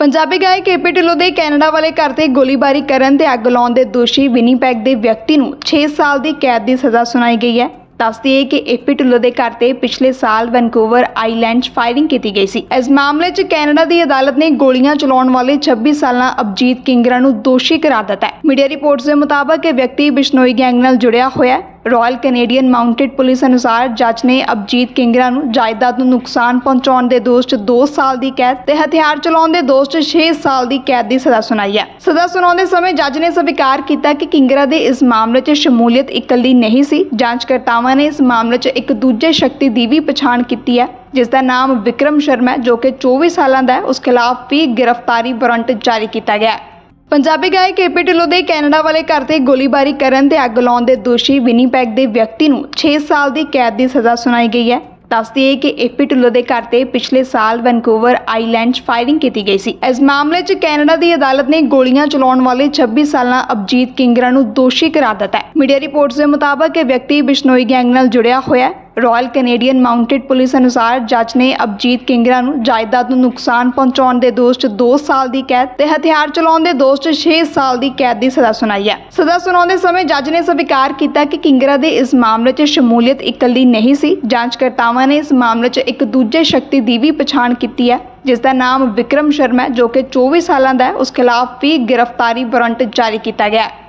ਪੰਜਾਬੀ ਗਾਇਕ ਏਪੀ ਢਿੱਲੋਂ ਦੇ ਕੈਨੇਡਾ ਵਾਲੇ ਘਰ ਤੇ ਗੋਲੀਬਾਰੀ ਕਰਨ ਤੇ ਅੱਗ ਲਾਉਣ ਦੇ ਦੋਸ਼ੀ ਵਿਨੀਪੈਗ ਦੇ ਵਿਅਕਤੀ ਨੂੰ 6 ਸਾਲ ਦੀ ਕੈਦ ਦੀ ਸਜ਼ਾ ਸੁਣਾਈ ਗਈ ਹੈ। ਦੱਸਦੀ ਹੈ ਕਿ ਏਪੀ ਢਿੱਲੋਂ ਦੇ ਘਰ ਤੇ ਪਿਛਲੇ ਸਾਲ ਵੈਨਕੂਵਰ ਆਈਲੈਂਡ 'ਚ ਫਾਇਰਿੰਗ ਕੀਤੀ ਗਈ ਸੀ। ਇਸ ਮਾਮਲੇ 'ਚ ਕੈਨੇਡਾ ਦੀ ਅਦਾਲਤ ਨੇ ਗੋਲੀਆਂ ਚਲਾਉਣ ਵਾਲੇ 26 ਸਾਲਾਂ ਅਬਜੀਤ ਕਿੰਗਰਾ ਨੂੰ ਦੋਸ਼ੀ ਕਰਾਰ ਦਿੱਤਾ ਹੈ। ਮੀਡੀਆ ਰਿਪੋਰਟਸ ਦੇ ਮੁਤਾਬਕ ਇਹ ਵਿਅਕਤੀ ਬਿਸ਼ਨੋਈ ਗੈਂਗ ਨਾਲ ਜੁੜਿਆ ਹੋਇਆ ਹੈ। ਰਾਇਲ ਕੈਨੇਡੀਅਨ ਮਾਊਂਟਡ ਪੁਲਿਸ ਅਨੁਸਾਰ ਜੱਜ ਨੇ ਅਬਜੀਤ ਕਿੰਗਰਾ ਨੂੰ ਜਾਇਦਾਦ ਨੂੰ ਨੁਕਸਾਨ ਪਹੁੰਚਾਉਣ ਦੇ ਦੋਸ਼ 'ਚ 2 ਸਾਲ ਦੀ ਕੈਦ ਤੇ ਹਥਿਆਰ ਚਲਾਉਣ ਦੇ ਦੋਸ਼ 'ਚ 6 ਸਾਲ ਦੀ ਕੈਦ ਦੀ ਸਜ਼ਾ ਸੁਣਾਈ ਹੈ। ਸਜ਼ਾ ਸੁਣਾਉਂਦੇ ਸਮੇਂ ਜੱਜ ਨੇ ਸਵੀਕਾਰ ਕੀਤਾ ਕਿ ਕਿੰਗਰਾ ਦੇ ਇਸ ਮਾਮਲੇ 'ਚ ਸ਼ਮੂਲੀਅਤ ਇਕੱਲੀ ਨਹੀਂ ਸੀ। ਜਾਂਚਕਰਤਾਵਾਂ ਨੇ ਇਸ ਮਾਮਲੇ 'ਚ ਇੱਕ ਦੂਜੇ ਸ਼ਕਤੀ ਦੀ ਵੀ ਪਛਾਣ ਕੀਤੀ ਹੈ, ਜਿਸ ਦਾ ਨਾਮ ਵਿਕਰਮ ਸ਼ਰਮਾ ਜੋ ਕਿ 24 ਸਾਲਾਂ ਦਾ ਹੈ। ਉਸ ਖਿਲਾਫ ਵੀ ਗ੍ਰਿਫਤਾਰੀ ਵਾਰੰਟ ਜਾਰੀ ਕੀਤਾ ਗਿਆ ਹੈ। ਪੰਜਾਬੀ ਗਾਇਕ ਏਪੀ ਢਿੱਲੋਂ ਦੇ ਕੈਨੇਡਾ ਵਾਲੇ ਘਰ ਤੇ ਗੋਲੀਬਾਰੀ ਕਰਨ ਤੇ ਅੱਗ ਲਾਉਣ ਦੇ ਦੋਸ਼ੀ ਵਿਨੀਪੈਗ ਦੇ ਵਿਅਕਤੀ ਨੂੰ 6 ਸਾਲ ਦੀ ਕੈਦ ਦੀ ਸਜ਼ਾ ਸੁਣਾਈ ਗਈ ਹੈ। ਦੱਸਦੀ ਹੈ ਕਿ ਏਪੀ ਢਿੱਲੋਂ ਦੇ ਘਰ ਤੇ ਪਿਛਲੇ ਸਾਲ ਵੈਨਕੂਵਰ ਆਈਲੈਂਡ 'ਚ ਫਾਇਰਿੰਗ ਕੀਤੀ ਗਈ ਸੀ। ਇਸ ਮਾਮਲੇ 'ਚ ਕੈਨੇਡਾ ਦੀ ਅਦਾਲਤ ਨੇ ਗੋਲੀਆਂ ਚਲਾਉਣ ਵਾਲੇ 26 ਸਾਲਾਂ ਅਬਜੀਤ ਕਿੰਗਰਾ ਨੂੰ ਦੋਸ਼ੀ ਕਰਾਰ ਦਿੱਤਾ ਹੈ। ਮੀਡੀਆ ਰਿਪੋਰਟਸ ਦੇ ਮੁਤਾਬਕ ਇਹ ਵਿਅਕਤੀ ਬਿਸ਼ਨੋਈ ਗੈਂਗ ਨਾਲ ਜੁੜਿਆ ਹੋਇਆ ਹੈ। ਰਾਇਲ ਕੈਨੇਡੀਅਨ ਮਾਊਂਟਡ ਪੁਲਿਸ ਅਨੁਸਾਰ ਜੱਜ ਨੇ ਅਬਜੀਤ ਕਿੰਗਰਾ ਨੂੰ ਜਾਇਦਾਦ ਨੂੰ ਨੁਕਸਾਨ ਪਹੁੰਚਾਉਣ ਦੇ ਦੋਸ਼ 'ਚ 2 ਸਾਲ ਦੀ ਕੈਦ ਤੇ ਹਥਿਆਰ ਚਲਾਉਣ ਦੇ ਦੋਸ਼ 'ਚ 6 ਸਾਲ ਦੀ ਕੈਦ ਦੀ ਸਜ਼ਾ ਸੁਣਾਈ ਹੈ। ਸਜ਼ਾ ਸੁਣਾਉਂਦੇ ਸਮੇਂ ਜੱਜ ਨੇ ਸਵੀਕਾਰ ਕੀਤਾ ਕਿ ਕਿੰਗਰਾ ਦੇ ਇਸ ਮਾਮਲੇ 'ਚ ਸ਼ਮੂਲੀਅਤ ਇਕੱਲੀ ਨਹੀਂ ਸੀ। ਜਾਂਚਕਰਤਾਵਾਂ ਨੇ ਇਸ ਮਾਮਲੇ 'ਚ ਇੱਕ ਦੂਜੇ ਸ਼ਕਤੀ ਦੀ ਵੀ ਪਛਾਣ ਕੀਤੀ ਹੈ, ਜਿਸ ਦਾ ਨਾਮ ਵਿਕਰਮ ਸ਼ਰਮਾ ਜੋ ਕਿ 24 ਸਾਲਾਂ ਦਾ ਹੈ। ਉਸ ਖਿਲਾਫ ਵੀ ਗ੍ਰਿਫਤਾਰੀ ਵਾਰੰਟ ਜਾਰੀ ਕੀਤਾ ਗਿਆ ਹੈ।